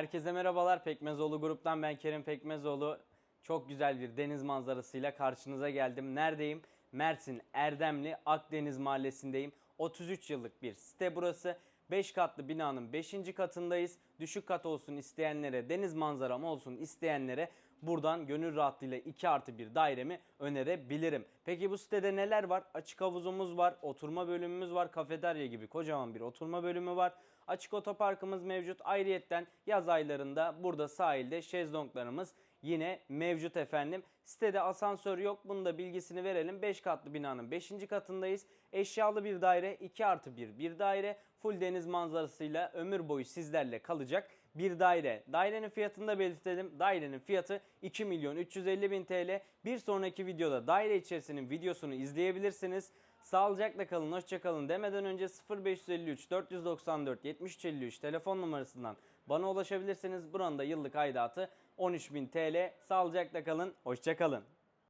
Herkese merhabalar. Pekmezoğlu gruptan ben Kerim Pekmezoğlu. Çok güzel bir deniz manzarasıyla karşınıza geldim. Neredeyim? Mersin Erdemli Akdeniz Mahallesi'ndeyim. 33 yıllık bir site burası. 5 katlı binanın 5. katındayız. Düşük kat olsun isteyenlere, deniz manzaram olsun isteyenlere buradan gönül rahatlığıyla 2 artı bir dairemi önerebilirim. Peki bu sitede neler var? Açık havuzumuz var, oturma bölümümüz var, kafeterya gibi kocaman bir oturma bölümü var. Açık otoparkımız mevcut. Ayrıyetten yaz aylarında burada sahilde şezlonglarımız yine mevcut efendim. Sitede asansör yok. Bunun da bilgisini verelim. 5 katlı binanın 5. katındayız. Eşyalı bir daire 2 artı 1 bir daire. Full deniz manzarasıyla ömür boyu sizlerle kalacak bir daire. Dairenin fiyatını da belirtelim. Dairenin fiyatı 2 milyon 350 bin TL. Bir sonraki videoda daire içerisinin videosunu izleyebilirsiniz. Sağlıcakla kalın, hoşça kalın demeden önce 0553 494 7353 telefon numarasından bana ulaşabilirsiniz. Buranın da yıllık aidatı 13.000 TL. Sağlıcakla kalın, hoşça kalın.